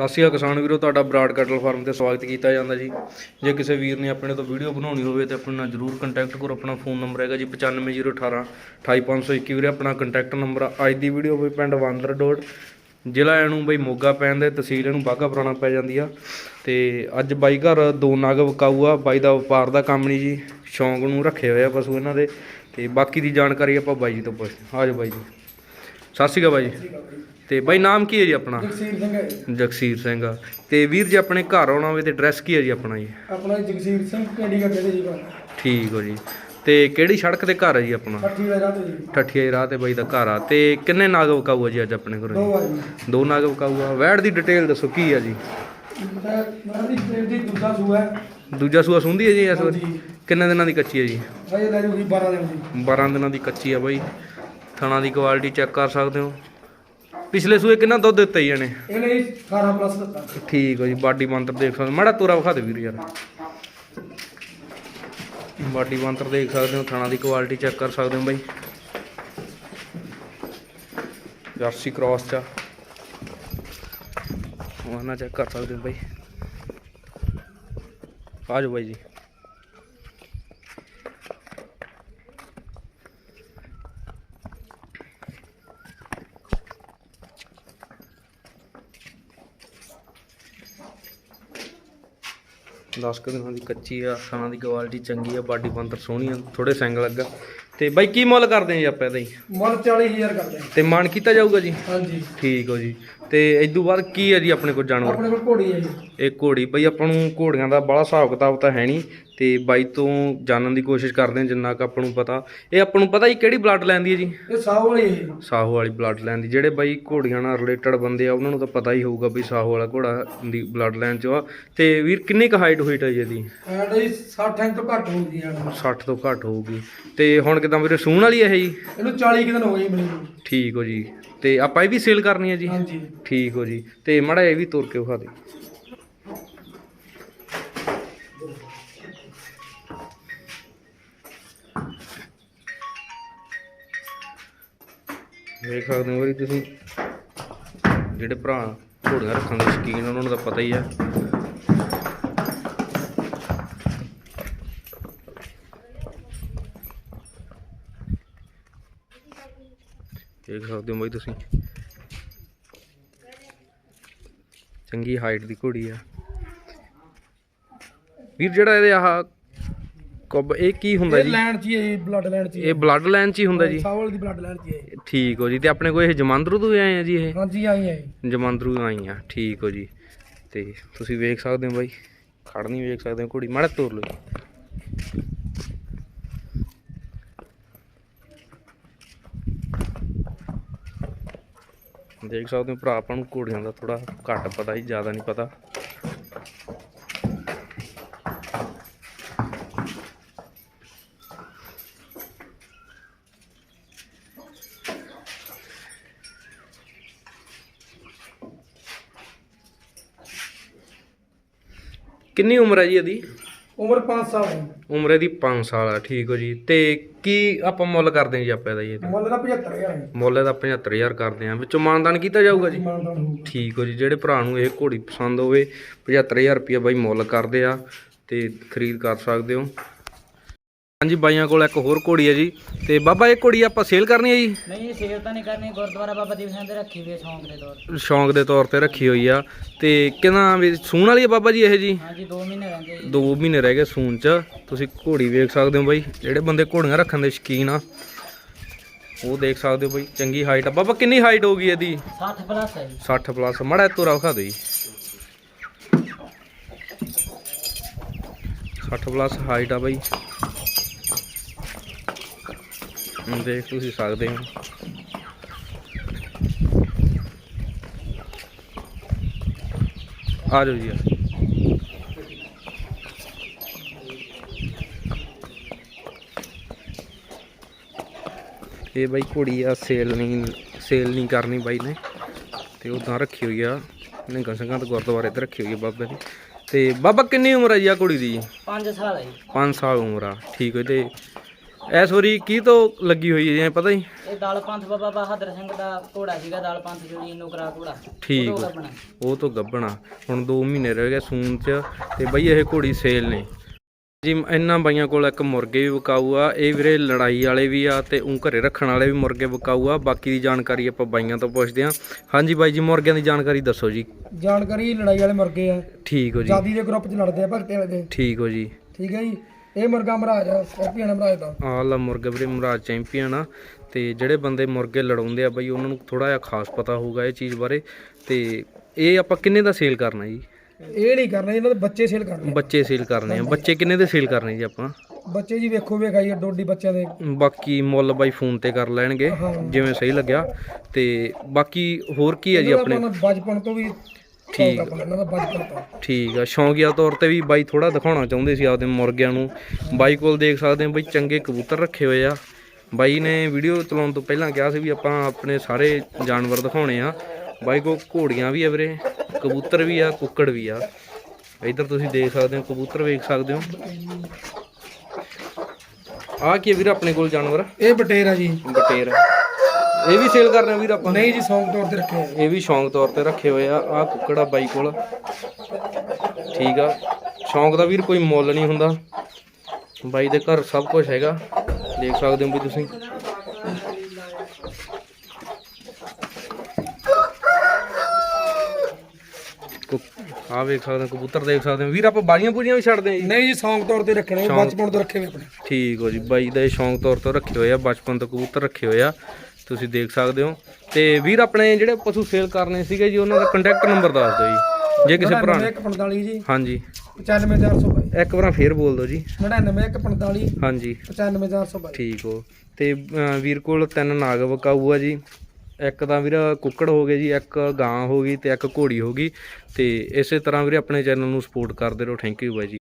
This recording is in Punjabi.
ਸਤਿ ਸ਼੍ਰੀ ਅਕਾਲ ਕਿਸਾਨ ਵੀਰੋ, ਤੁਹਾਡਾ ਬਰਾਡ ਕੈਟਲ ਫਾਰਮ ਤੇ ਸਵਾਗਤ ਕੀਤਾ ਜਾਂਦਾ ਜੀ। ਜੇ ਕਿਸੇ ਵੀਰ ਨੇ ਆਪਣੇ ਤੋਂ ਵੀਡੀਓ ਬਣਾਉਣੀ ਹੋਵੇ ਤੇ ਆਪਣੇ ਨਾਲ ਜਰੂਰ ਕੰਟੈਕਟ ਕਰੋ, ਆਪਣਾ ਫੋਨ ਨੰਬਰ ਹੈਗਾ ਜੀ 95018 28521 ਵੀਰੇ, ਆਪਣਾ ਕੰਟੈਕਟ ਨੰਬਰ ਆ। ਅੱਜ ਦੀ ਵੀਡੀਓ ਬਈ ਪਿੰਡ ਵਾਂਦਰ ਡੋੜ ਜ਼ਿਲ੍ਹਾ ਇਹਨੂੰ ਬਈ ਮੋਗਾ ਪੈਂਦਾ ਤਹਿਸੀਲ ਇਹਨੂੰ ਬਾਘਾ ਪੁਰਾਣਾ ਪੈ ਜਾਂਦੀ ਆ। ਤੇ ਅੱਜ ਬਾਈ ਘਰ ਦੋ ਨਗ ਵਿਕਾਊ ਆ, ਬਾਈ ਦਾ ਵਪਾਰ ਦਾ ਕੰਮ ਨਹੀਂ ਜੀ, ਸ਼ੌਂਕ ਨੂੰ ਰੱਖੇ ਹੋਏ ਆ ਪਸ਼ੂ ਇਹਨਾਂ ਦੇ। ਤੇ ਬਾਕੀ ਦੀ ਜਾਣਕਾਰੀ ਆਪਾਂ ਬਾਈ ਜੀ ਤੋਂ ਪੁੱਛਦੇ ਹਾਂ ਜਾਓ ਬਾਈ ਜੀ। ਸਤਿ ਸ਼੍ਰੀ ਅਕਾਲ ਬਾਈ। ਜੀ ਤੇ ਬਾਈ ਨਾਮ ਕੀ ਹੈ ਜੀ ਆਪਣਾ? ਜਗਸੀਰ ਸਿੰਘ ਹੈ ਜਗਸੀਰ ਸਿੰਘ ਆ। ਤੇ ਵੀਰ ਜੀ ਆਪਣੇ ਘਰ ਆਉਣਾ ਹੋਵੇ ਤੇ ਐਡਰੈਸ ਕੀ ਹੈ ਜੀ ਆਪਣਾ ਜੀ? ਆਪਣਾ ਜਗਸੀਰ ਸਿੰਘ ਕੈਂਡੀ ਕਰਦੇ ਜੀ ਗੱਲ ਠੀਕ ਹੋ ਜੀ। ਤੇ ਕਿਹੜੀ ਸੜਕ ਤੇ ਘਰ ਹੈ ਜੀ ਆਪਣਾ? ਪੱਠੀ ਵਾਲਾ ਤੇ ਜੀ। ਠੱਠੀਆ ਦੀ ਰਾਹ ਤੇ ਬਾਈ ਦਾ ਘਰ ਆ। ਤੇ ਕਿੰਨੇ ਨਾਗ ਵਿਕਾਊ ਆ ਜੀ ਅੱਜ ਆਪਣੇ ਕੋਲ ਦੋ ਵਾਰੀ ਦੋ ਨਾਗ ਵਿਕਾਊ ਆ ਵੈੜ ਦੀ ਡਿਟੇਲ ਦੱਸੋ ਕੀ ਆ ਜੀ? ਮੈਂ ਮੈਂ ਦੀ ਸਟੇਟ ਦੀ ਦੂਜਾ ਸੂਆ ਹੈ। ਦੂਜਾ ਸੂਆ ਸੁੰਦੀ ਹੈ ਜੀ ਇਸ ਵਾਰੀ? ਹਾਂਜੀ। ਕਿੰਨੇ ਦਿਨਾਂ ਦੀ ਕੱਚੀ ਹੈ ਜੀ? ਹਜੇ ਲੈ ਜੂਗੀ 12 ਦਿਨ ਦੀ। 12 ਦਿਨਾਂ ਦੀ ਕੱਚੀ ਆ ਬਾਈ। ਥਣਾ ਦੀ ਕੁਆਲਿਟੀ ਚੈੱਕ ਕਰ ਸਕਦੇ ਹੋ। ਪਿਛਲੇ ਸੂਏ ਕਿੰਨਾ ਦੁੱਧ ਦਿੱਤਾ ਜੀ ਇਹਨੇ? ਇਹਨੇ ਜੀ 18 ਪਲੱਸ ਦਿੱਤਾ। ਠੀਕ ਹੋ ਜੀ ਬਾਡੀ ਮੰਤਰ ਦੇਖ ਸਕਦੇ ਹੋ। ਮਾੜਾ ਤੋਰਾ ਵਿਖਾ ਦੇ ਵੀਰ ਯਾਰ। ਬਾਡੀ ਮੰਤਰ ਦੇਖ ਸਕਦੇ ਹੋ ਥਾਣਾ ਦੀ ਕੁਆਲਿਟੀ ਚੈੱਕ ਕਰ ਸਕਦੇ ਹੋ ਬਾਈ। ਜਰਸੀ ਕ੍ਰਾਸ ਚ ਉਹਨਾਂ ਚੈੱਕ ਕਰ ਸਕਦੇ ਹੋ ਬਾਈ। ਆ ਜਾਓ ਬਾਈ ਜੀ। ਦਸ ਕੁ ਦਿਨਾਂ ਦੀ ਕੱਚੀ ਆ ਥਾਣਾ ਦੀ ਕੁਆਲਿਟੀ ਚੰਗੀ ਆ ਬਾਡੀ ਮੰਤਰ ਸੋਹਣੀ ਆ ਥੋੜੇ ਸਿੰਗ ਲੱਗਾ। ਤੇ ਬਾਈ ਕੀ ਮੁੱਲ ਕਰਦੇ ਆ ਜੀ ਆਪਾਂ ਇਹਦਾ ਜੀ? ਮੁੱਲ 40000 ਕਰਦੇ ਹਾਂ। ਤੇ ਮਾਨ ਕੀਤਾ ਜਾਊਗਾ ਜੀ? ਹਾਂਜੀ। ਠੀਕ ਹੋ ਜੀ। ਤੇ ਇਸ ਤੋਂ ਬਾਅਦ ਕੀ ਹੈ ਜੀ ਆਪਣੇ ਕੋਲ ਜਾਨਵਰ? ਆਪਣੇ ਕੋਲ ਘੋੜੀ ਹੈ ਜੀ। ਇਹ ਘੋੜੀ ਬਈ ਆਪਾਂ ਨੂੰ ਘੋੜੀਆਂ ਦਾ ਬੜਾ ਹਿਸਾਬ ਕਿਤਾਬ ਤਾਂ ਹੈ ਨਹੀਂ ਤੇ ਬਾਈ ਤੋਂ ਜਾਣਨ ਦੀ ਕੋਸ਼ਿਸ਼ ਕਰਦੇ ਹਾਂ ਜਿੰਨਾ ਕੁ ਆਪਾਂ ਨੂੰ ਪਤਾ। ਇਹ ਆਪਾਂ ਨੂੰ ਪਤਾ ਜੀ ਕਿਹੜੀ ਬਲੱਡ ਲੈਂਦੀ ਹੈ ਜੀ? ਇਹ ਸਾਹ ਵਾਲੀ ਹੈ ਸਾਹੋ ਵਾਲੀ ਬਲੱਡ ਲਾਈਨ ਦੀ ਜਿਹੜੇ ਬਾਈ ਘੋੜੀਆਂ ਨਾਲ ਰਿਲੇਟਡ ਬੰਦੇ ਆ ਉਹਨਾਂ ਨੂੰ ਤਾਂ ਪਤਾ ਹੀ ਹੋਊਗਾ ਵੀ ਸਾਹੋ ਵਾਲਾ ਘੋੜਾ ਦੀ ਬਲੱਡ ਲਾਈਨ ਚ ਆ। ਤੇ ਵੀਰ ਕਿੰਨੀ ਕੁ ਹਾਈਟ ਹੋਈਟ ਹੈ ਜੀ ਇਹਦੀ? ਐਂਡ ਜੀ 60 ਇੰਚ ਤੋਂ ਘੱਟ ਹੋਊਗੀ ਯਾਰ 60 ਤੋਂ ਘੱਟ ਹੋਊਗੀ। ਤੇ ਹੁਣ ਕਿਦਾਂ ਵੀਰੇ ਸੂਣ ਵਾਲੀ ਹੈ ਜੀ? ਇਹਨੂੰ 40 ਕਿ ਦਿਨ ਹੋ ਗਏ ਮਿਲੇ ਨੂੰ। ਠੀਕ ਹੋ ਜੀ। ਤੇ ਆਪਾਂ ਇਹ ਵੀ ਸੇਲ ਕਰਨੀ ਹੈ ਜੀ? ਹਾਂਜੀ। ਠੀਕ ਹੋ ਜੀ। ਤੇ ਮੜਾ ਇਹ ਵੀ ਤੁਰ ਕੇ ਵਿਖਾ ਦੇ। ਵੇਖ ਸਕਦੇ ਹੋ ਵੀ ਤੁਸੀਂ ਜਿਹੜੇ ਭਰਾ ਘੋੜੀਆਂ ਰੱਖਣ ਦੇ ਸ਼ਕੀਨ ਉਹਨਾਂ ਨੂੰ ਤਾਂ ਪਤਾ ਹੀ ਆ। ਦੇਖ ਸਕਦੇ ਹੋ ਬਾਈ ਤੁਸੀਂ। ਚੰਗੀ ਹਾਈਟ ਦੀ ਘੋੜੀ ਆ। ਵੀਰ ਜਿਹੜਾ ਇਹਦੇ ਆਹ ਕੁੱਬ ਇਹ ਕੀ ਹੁੰਦਾ ਇਹ ਜੀ ਹੈ ਜੀ ਬਲੱਡ ਲੈਣ ਚ ਹੀ ਇਹ ਬਲੱਡ ਲਾਈਨ ਚ ਹੀ ਹੁੰਦਾ ਜੀ ਸਾਹ ਵਾਲੀ ਦੀ ਬਲੱਡ ਹੈ ਜੀ। ਠੀਕ ਹੋ ਜੀ ਤੇ ਆਪਣੇ ਕੋਲ ਇਹ ਜਮਾਂਦਰੂ ਤੋਂ ਹੀ ਆਏ ਆ ਜੀ ਇਹ ਹਾਂਜੀ ਆਈ ਹੈ ਜੀ। ਜਮਾਂਦਰੂ ਆਈ ਆ ਠੀਕ ਹੋ ਜੀ ਤੇ ਤੁਸੀਂ ਵੇਖ ਸਕਦੇ ਹੋ ਬਾਈ ਖੜਨੀ ਵੇਖ ਸਕਦੇ ਹੋ ਘੋੜੀ ਮਾੜਾ ਤੋਰ ਲਓ ਜੀ। ਦੇਖ ਸਕਦੇ ਹੋ ਭਰਾ ਆਪਾਂ ਨੂੰ ਘੋੜੀਆਂ ਦਾ ਥੋੜਾ ਘੱਟ ਪਤਾ ਹੀ ਜ਼ਿਆਦਾ ਨਹੀਂ ਪਤਾ ਕਿੰਨੀ ਉਮਰ ਹੈ ਜੀ ਇਹਦੀ? ਉਮਰ 5 ਸਾਲ ਹੈ। ਉਮਰ ਇਹਦੀ 5 ਸਾਲ ਆ ਠੀਕ ਹੋ ਜੀ। ਤੇ ਕੀ ਆਪਾਂ ਮੁੱਲ ਕਰਦੇ ਹਾਂ ਜੀ ਆਪਾਂ ਇਹਦਾ ਜੀ ਇਹਦਾ? ਮੁੱਲ ਦਾ 75000 ਹੈ। ਮੁੱਲ ਇਹਦਾ 75000 ਕਰਦੇ ਆਂ ਵਿੱਚੋਂ ਮਾਨਦਾਨ ਕੀਤਾ ਜਾਊਗਾ ਜੀ? ਹੋਊਗਾ। ਠੀਕ ਹੋ ਜੀ ਜਿਹੜੇ ਭਰਾ ਨੂੰ ਇਹ ਘੋੜੀ ਪਸੰਦ ਹੋਵੇ 75000 ਰੁਪਏ ਬਾਈ ਮੁੱਲ ਕਰਦੇ ਆ ਤੇ ਖਰੀਦ ਕਰ ਸਕਦੇ ਹੋ। ਹਾਂਜੀ ਬਾਈਆਂ ਕੋਲ ਇੱਕ ਹੋਰ ਘੋੜੀ ਹੈ ਜੀ। ਤੇ ਬਾਬਾ ਇਹ ਘੋੜੀ ਆਪਾਂ ਸੇਲ ਕਰਨੀ ਹੈ ਜੀ? ਨਹੀਂ ਸੇਲ ਤਾਂ ਨਹੀਂ ਕਰਨੀ। ਗੁਰਦੁਆਰਾ ਬਾਬਾ ਦੀਪ ਸਿੰਘ ਦੇ ਰੱਖੀ ਹੋਈ ਹੈ ਸ਼ੌਂਕ ਦੇ ਤੌਰ ਸ਼ੌਂਕ ਦੇ ਤੌਰ ਤੇ ਰੱਖੀ ਹੋਈ ਆ। ਤੇ ਕਿਹਨਾਂ ਵੀ ਸੂਣ ਵਾਲੀ ਹੈ ਬਾਬਾ ਜੀ ਇਹ ਜੀ? ਹਾਂਜੀ 2 ਮਹੀਨੇ ਰਹਿੰਦੇ ਜੀ। 2 ਮਹੀਨੇ ਰਹਿ ਗਏ ਸੂਣ ਚ। ਤੁਸੀਂ ਘੋੜੀ ਵੇਖ ਸਕਦੇ ਹੋ ਬਾਈ। ਜਿਹੜੇ ਬੰਦੇ ਘੋੜੀਆਂ ਰੱਖਣ ਦੇ ਸ਼ੌਕੀਨ ਆ ਉਹ ਦੇਖ ਸਕਦੇ ਹੋ ਬਾਈ। ਚੰਗੀ ਹਾਈਟ ਆ। ਬਾਬਾ ਕਿੰਨੀ ਹਾਈਟ ਹੋਊਗੀ ਇਹਦੀ? 60 ਪਲੱਸ ਹੈ ਜੀ। 60 ਪਲੱਸ ਮੜਾ ਤੋਰਾ ਵਿਖਾ ਦਿਓ ਜੀ 60 ਪਲੱਸ ਹਾਈਟ ਆ ਬਾਈ ਹੁਣ ਦੇਖ ਤੁਸੀਂ ਸਕਦੇ ਹੋ ਆ ਜਾਓ ਜੀ ਆ ਇਹ ਬਾਈ ਘੋੜੀ ਆ ਸੇਲ ਨਹੀਂ ਸੇਲ ਨਹੀਂ ਕਰਨੀ ਬਾਈ ਨੇ ਤੇ ਉਦਾਂ ਰੱਖੀ ਹੋਈ ਆ ਨਿੰਗਾ ਸਿੰਘਾਂ ਤੇ ਗੁਰਦੁਆਰੇ ਤੇ ਰੱਖੀ ਹੋਈ ਆ ਬਾਬੇ ਦੀ ਤੇ ਬਾਬਾ ਕਿੰਨੀ ਉਮਰ ਆ ਜੀ ਆ ਕੁੜੀ ਦੀ 5 ਸਾਲ ਹੈ ਜੀ 5 ਸਾਲ ਉਮਰ ਆ ਠੀਕ ਹੈ ਤੇ ਐਸ ਵਾਰੀ ਕੀ ਤੋਂ ਲੱਗੀ ਹੋਈ ਹੈ ਜੀ ਪਤਾ ਹੀ? ਇਹ ਦਲ ਪੰਥ ਬਾਬਾ ਬਹਾਦਰ ਸਿੰਘ ਦਾ ਘੋੜਾ ਸੀਗਾ ਦਲ ਪੰਥ ਜਿਹੜੀ ਨੁਕਰਾ ਘੋੜਾ। ਠੀਕ ਉਹ ਤੋਂ ਗੱਬਣਾ ਹੁਣ 2 ਮਹੀਨੇ ਰਹਿ ਗਏ ਸੂਨ ਚ ਤੇ ਬਈ ਇਹ ਘੋੜੀ ਸੇਲ ਨੇ। ਜੀ ਇਹਨਾਂ ਬਾਈਆਂ ਕੋਲ ਇੱਕ ਮੁਰਗੇ ਵੀ ਵਿਕਾਊ ਆ ਇਹ ਵੀਰੇ ਲੜਾਈ ਵਾਲੇ ਵੀ ਆ ਤੇ ਉਹ ਘਰੇ ਰੱਖਣ ਵਾਲੇ ਵੀ ਮੁਰਗੇ ਵਿਕਾਊ ਆ। ਬਾਕੀ ਦੀ ਜਾਣਕਾਰੀ ਆਪਾਂ ਬਾਈਆਂ ਤੋਂ ਪੁੱਛਦੇ ਆ। ਹਾਂਜੀ ਬਾਈ ਜੀ ਮੁਰਗਿਆਂ ਦੀ ਜਾਣਕਾਰੀ ਦੱਸੋ ਜੀ। ਜਾਣਕਾਰੀ ਲੜਾਈ ਵਾਲੇ ਮੁਰਗੇ ਆ। ਠੀਕ ਹੋ ਜੀ। ਜਾਦੀ ਦੇ ਗਰੁੱਪ 'ਚ ਲੜਦੇ ਆ ਭਗਤੇ ਵਾਲੇ ਦੇ। ਠੀਕ ਹੋ ਜੀ। ਠੀਕ ਹੈ ਜੀ। ਇਹ ਮੁਰਗਾ ਮਹਾਰਾਜ ਆ ਸਕੋਪੀਅਨ ਮਹਾਰਾਜ ਦਾ। ਆਹ ਲਾ ਮੁਰਗਾ ਵੀਰੇ ਮਹਾਰਾਜ ਚੈਂਪੀਅਨ ਆ। ਤੇ ਜਿਹੜੇ ਬੰਦੇ ਮੁਰਗੇ ਲੜਾਉਂਦੇ ਆ ਬਈ ਉਹਨਾਂ ਨੂੰ ਥੋੜਾ ਜਿਹਾ ਖਾਸ ਪਤਾ ਹੋਊਗਾ ਇਹ ਚੀਜ਼ ਬਾਰੇ। ਤੇ ਇਹ ਆਪਾਂ ਕਿੰਨੇ ਦਾ ਸੇਲ ਕਰਨਾ ਜੀ? ਇਹ ਨਹੀਂ ਕਰਨਾ ਇਹਨਾਂ ਦੇ ਬੱਚੇ ਸੇਲ ਕਰਨੇ ਬੱਚੇ ਸੇਲ ਕਰਨੇ ਆ। ਬੱਚੇ ਕਿੰਨੇ ਦੇ ਸੇਲ ਕਰਨੇ ਜੀ ਆਪਾਂ? ਬੱਚੇ ਜੀ ਵੇਖੋ ਵੇਖਾਈ ਡੋਡੀ ਬੱਚਿਆਂ ਦੇ। ਬਾਕੀ ਮੁੱਲ ਬਾਈ ਫੋਨ ਤੇ ਕਰ ਲੈਣਗੇ। ਜਿਵੇਂ ਸਹੀ ਲੱਗਿਆ। ਤੇ ਬਾਕੀ ਹੋਰ ਕੀ ਹੈ ਜੀ ਆਪਣੇ? ਬਚਪਨ ਤੋਂ ਵੀ ਠੀਕ। ਆਪਣਾ ਇਹਨਾਂ ਦਾ ਬਚਪਨ ਤੋਂ ਠੀਕ ਆ ਸ਼ੌਂਕੀਆ ਤੌਰ ਤੇ ਵੀ ਬਾਈ ਥੋੜਾ ਦਿਖਾਉਣਾ ਚਾਹੁੰਦੇ ਸੀ ਆਪਦੇ ਮੁਰਗਿਆਂ ਨੂੰ। ਬਾਈ ਕੋਲ ਦੇਖ ਸਕਦੇ ਆ ਬਈ ਚੰਗੇ ਕਬੂਤਰ ਰੱਖੇ ਹੋਏ ਆ। ਬਾਈ ਨੇ ਵੀਡੀਓ ਚਲਾਉਣ ਤੋਂ ਪਹਿਲਾਂ ਕਿਹਾ ਸੀ ਵੀ ਆਪਾਂ ਆਪਣੇ ਸਾਰੇ ਜਾਨਵਰ ਦਿਖਾਉਣੇ ਆ। ਬਾਈ ਕੋਲ ਘੋੜੀਆਂ ਵੀ ਆ ਵੀਰੇ ਕਬੂਤਰ ਵੀ ਆ ਕੁੱਕੜ ਵੀ ਆ। ਇੱਧਰ ਤੁਸੀਂ ਦੇਖ ਸਕਦੇ ਹੋ ਕਬੂਤਰ ਵੇਖ ਸਕਦੇ ਹੋ। ਆ ਕੀ ਵੀਰ ਆਪਣੇ ਕੋਲ ਜਾਨਵਰ? ਇਹ ਬਟੇਰ ਆ ਜੀ। ਬਟੇਰ। ਇਹ ਵੀ ਸੇਲ ਕਰਨੇ ਵੀਰ ਆਪਾਂ? ਨਹੀਂ ਜੀ ਸੌਂਕ ਤੌਰ ਤੇ ਰੱਖੇ ਆ ਇਹ ਵੀ ਸ਼ੌਂਕ ਤੌਰ ਤੇ ਰੱਖੇ ਹੋਏ ਆ ਆ ਕੁੱਕੜਾ ਬਾਈ ਕੋਲ। ਠੀਕ ਆ। ਸ਼ੌਂਕ ਦਾ ਵੀਰ ਕੋਈ ਮੁੱਲ ਨਹੀਂ ਹੁੰਦਾ। ਬਾਈ ਦੇ ਘਰ ਸਭ ਕੁਝ ਹੈਗਾ। ਦੇਖ ਸਕਦੇ ਹੋ ਵੀ ਤੁਸੀਂ। ਆ ਵੇਖ ਸਕਦੇ ਹੋ ਕਬੂਤਰ ਦੇਖ ਸਕਦੇ ਹੋ। ਵੀਰ ਆਪਾਂ ਬਾੜੀਆਂ ਪੂਰੀਆਂ ਵੀ ਛੱਡਦੇ ਆ ਜੀ। ਨਹੀਂ ਜੀ ਸੌਂਕ ਤੌਰ ਤੇ ਰੱਖਣੇ ਆ, ਸ਼ੌਂਕ। ਬਚਪਨ ਤੋਂ ਰੱਖੇ ਹੋਏ ਆਪਣੇ। ਠੀਕ ਹੋ ਜੀ ਬਾਈ ਦਾ ਇਹ ਸ਼ੌਂਕ ਤੌਰ ਤੇ ਰੱਖੇ ਹੋਏ ਆ। ਬਚਪਨ ਤੋਂ ਕਬੂਤਰ ਰੱਖੇ ਹੋਏ ਆ। ਤੁਸੀਂ ਦੇਖ ਸਕਦੇ ਹੋ। ਤੇ ਵੀਰ ਆਪਣੇ ਜਿਹੜੇ ਪਸ਼ੂ ਸੇਲ ਕਰਨੇ ਸੀਗੇ ਜੀ ਉਹਨਾਂ ਦਾ ਕੰਟੈਕਟ ਨੰਬਰ ਦੱਸ ਦਿਓ ਜੀ। ਜੇ ਕਿਸੇ ਭਰਾ ਨੇ 9145 ਜੀ। ਹਾਂਜੀ। 95422 ਇੱਕ ਵਾਰ ਫੇਰ ਬੋਲ ਦਿਓ ਜੀ। 99145 ਹਾਂਜੀ। 95422 ਠੀਕ ਹੋ। ਤੇ ਵੀਰ ਕੋਲ ਤਿੰਨ ਨਾਗ ਵਕਾਊ ਆ ਜੀ। ਇੱਕ ਤਾਂ ਵੀਰ ਕੁੱਕੜ ਹੋ ਗਏ ਜੀ ਇੱਕ ਗਾਂ ਹੋ ਗਈ ਤੇ ਇੱਕ ਘੋੜੀ ਹੋ ਗਈ। ਤੇ ਇਸੇ ਤਰ੍ਹਾਂ ਵੀਰੇ ਆਪਣੇ ਚੈਨਲ ਨੂੰ ਸਪੋਰਟ ਕਰਦੇ ਰਹੋ। ਥੈਂਕ ਯੂ ਬਾਈ ਜੀ।